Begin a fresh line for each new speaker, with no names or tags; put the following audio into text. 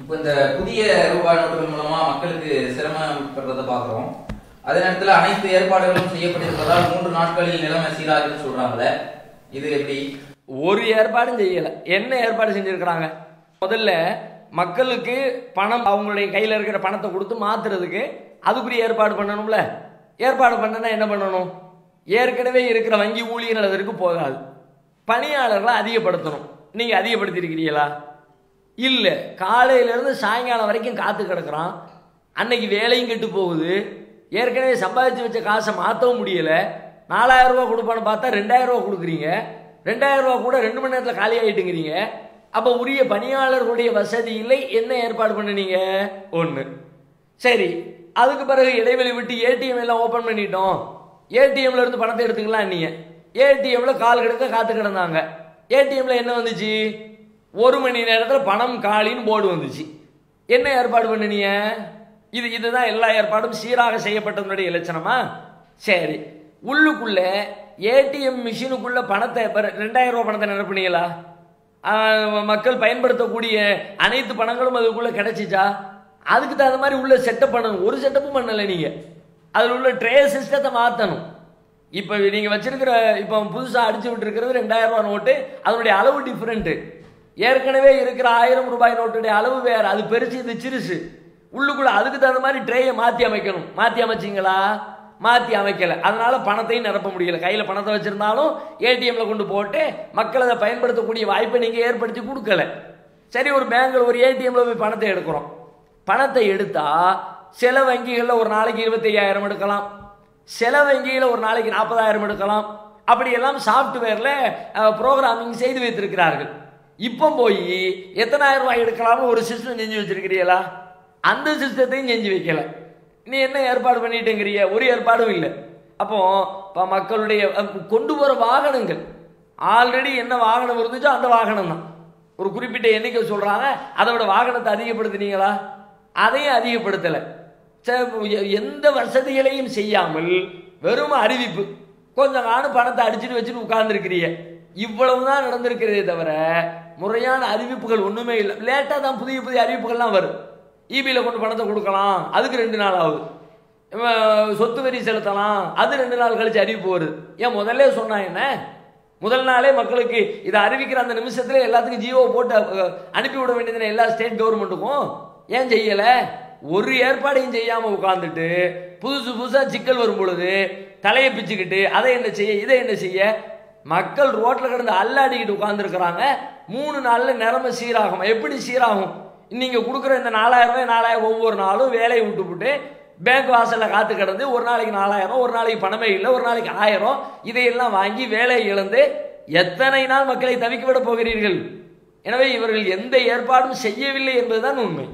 இப்போ இந்த புதிய ரூபாய் நோட்டுகள் மூலமா மக்களுக்கு சிரமப்படுறத பாக்குறோம் அதே நேரத்துல அனைத்து ஏற்பாடுகளும் செய்யப்பட்டிருப்பதால் மூன்று நாட்களில் நிலைமை சீராகுன்னு சொல்றாங்களே இது எப்படி?
ஒரு ஏற்பாடும் செய்யல. என்ன ஏற்பாடு செஞ்சிருக்கிறாங்க? முதல்ல மக்களுக்கு பணம் அவங்களுடைய கையில் இருக்கிற பணத்தை கொடுத்து மாத்துறதுக்கு அதுக்குரிய ஏற்பாடு பண்ணணும்ல. ஏற்பாடு பண்ணனா என்ன பண்ணணும்? ஏற்கனவே இருக்கிற வங்கி ஊழியர்களுக்கு போகாது. பணியாளர்களை அதிகப்படுத்தணும். நீங்க அதிகப்படுத்தியிருக்கிறீங்களா இல்லை காலையிலேருந்து சாயங்காலம் வரைக்கும் காத்து கிடக்குறான். அன்னைக்கு வேலையும் கெட்டு போகுது. ஏற்கனவே சம்பாதிச்சு வச்ச காசை மாற்றவும் முடியல. நாலாயிரம் ரூபா கொடுப்பான்னு பார்த்தா ரெண்டாயிரம் ரூபா கொடுக்குறீங்க. ரெண்டாயிரம் ரூபா கூட ரெண்டு மணி நேரத்தில் காலி ஆகிட்டுங்கிறீங்க அப்போ உரிய பணியாளர்களுடைய வசதி இல்லை. என்ன ஏற்பாடு பண்ணுனீங்க? ஒன்று சரி அதுக்கு பிறகு இடைவெளி விட்டு ஏடிஎம் எல்லாம் ஓப்பன் பண்ணிட்டோம். ஏடிஎம்ல இருந்து பணத்தை எடுத்துக்கலாம் நீங்கள் ஏடிஎம்ல கால் கிடக்க காத்து கிடந்தாங்க. ஏடிஎம்ல என்ன வந்துச்சு? ஒரு மணி நேரத்தில் பணம் காலின்னு போர்டு வந்துச்சு. என்ன ஏற்பாடு பண்ணுனீங்க இது இதுதான் எல்லா ஏற்பாடும் சீராக செய்யப்பட்டதனுடைய இலட்சணமா சரி. உள்ளுக்குள்ள ஏடிஎம் மிஷினுக்குள்ள பணத்தை ரெண்டாயிரம் ரூபாய் பணத்தை நிரப்புனீங்களா? மக்கள் பயன்படுத்தக்கூடிய அனைத்து பணங்களும் அதுக்குள்ள கிடைச்சிச்சா? அதுக்கு தகுந்த மாதிரி உள்ள செட்டப் பண்ணணும். ஒரு செட்டப்பும் பண்ணல நீங்க. அதில் உள்ள ட்ரே சிஸ்டத்தை மாற்றணும் இப்போ நீங்கள் வச்சிருக்கிற இப்போ புதுசாக அடிச்சு விட்டுருக்கிறது ரெண்டாயிரம் ரூபாய் நோட்டு அதனுடைய அளவு டிஃப்ரெண்ட்டு ஏற்கனவே இருக்கிற ஆயிரம் ரூபாய் நோட்டுடைய அளவு வேற அது பெருசு இது சிறுசு. உள்ளுக்குள்ள அதுக்கு தகுந்த மாதிரி ட்ரேயை மாற்றி அமைக்கணும். மாற்றி அமைச்சிங்களா? மாற்றி அமைக்கல. அதனால பணத்தையும் நிரப்ப முடியல. கையில் பணத்தை வச்சிருந்தாலும் ஏடிஎம்ல கொண்டு போட்டு மக்கள் அதை பயன்படுத்தக்கூடிய வாய்ப்பை நீங்கள் ஏற்படுத்தி கொடுக்கல. சரி ஒரு பேங்க்ல ஒரு ஏடிஎம்ல போய் பணத்தை எடுக்கிறோம். பணத்தை எடுத்தா சில வங்கிகளில் ஒரு நாளைக்கு இருபத்தையாயிரம் எடுக்கலாம். சில வங்கியில் ஒரு நாளைக்கு நாற்பதாயிரம் எடுக்கலாம். அப்படியெல்லாம் சாஃப்ட்வேரில் ப்ரோக்ராமிங் செய்து வைத்திருக்கிறார்கள். இப்போ போய் எத்தனாயிரம் ரூபாய் எடுக்கலாம்னு ஒரு சிஸ்டம் செஞ்சு வச்சிருக்கிறீங்களா? அந்த சிஸ்டத்தையும் செஞ்சு வைக்கல. நீ என்ன ஏற்பாடு பண்ணிட்டேங்கிறிய? ஒரு ஏற்பாடும் இல்லை. அப்போ இப்போ மக்களுடைய கொண்டு போகிற வாகனங்கள். ஆல்ரெடி என்ன வாகனம் இருந்துச்சோ அந்த வாகனம் தான் ஒரு குறிப்பிட்ட எண்ணிக்கை சொல்கிறாங்க அதை விட வாகனத்தை அதிகப்படுத்தினீங்களா? அதையும் அதிகப்படுத்தலை. எ- எந்த வசதிகளையும் செய்யாமல் வெறும் அறிவிப்பு. கொஞ்சம் நானும் பணத்தை அடிச்சுட்டு வச்சுட்டு உட்கார்ந்துருக்கிறீங்க. இவ்வளவுதான் நடந்திருக்கிறதே தவிர முறையான அறிவிப்புகள் ஒன்றுமே இல்லை. லேட்டாக தான் புதிய புதிய அறிவிப்புகள்லாம் வரும். இபியில் கொண்டு பணத்தை கொடுக்கலாம் அதுக்கு ரெண்டு நாள் ஆகுது. சொத்து வரி செலுத்தலாம் அது ரெண்டு நாள் கழிச்சு அறிவிப்பு வருது. ஏன் முதல்ல சொன்னா என்ன? முதல் நாளே மக்களுக்கு இதை அறிவிக்கிற அந்த நிமிஷத்துல எல்லாத்துக்கும் ஜியோ போட்டு அனுப்பி விட வேண்டியதுன்னு எல்லா ஸ்டேட் கவர்மெண்ட்டுக்கும் ஏன் செய்யல? ஒரு ஏற்பாடையும் செய்யாம உட்காந்துட்டு புதுசு புதுசா சிக்கல் வரும் பொழுது தலையை பிச்சுக்கிட்டு அதை என்ன செய்ய இதை என்ன செய்ய மக்கள் ரோட்டில் கிடந்து அல்லாடிக்கிட்டு உட்காந்துருக்குறாங்க மூணு நாளில் நிலைமை சீராகும். எப்படி சீராகும்? நீங்கள் கொடுக்குற இந்த நாலாயிரம் ரூபாய் நாலாயிரம் ஒவ்வொரு நாளும் வேலையை விட்டுப்புட்டு பேங்க் வாசலில் காத்து கிடந்து ஒரு நாளைக்கு நாலாயிரம் ஒரு நாளைக்கு பணமே இல்லை ஒரு நாளைக்கு ஆயிரம் இதையெல்லாம் வாங்கி வேலையை இழந்து எத்தனை நாள் மக்களை தவிக்க விட போகிறீர்கள்? எனவே இவர்கள் எந்த ஏற்பாடும் செய்யவில்லை என்பதுதான் உண்மை.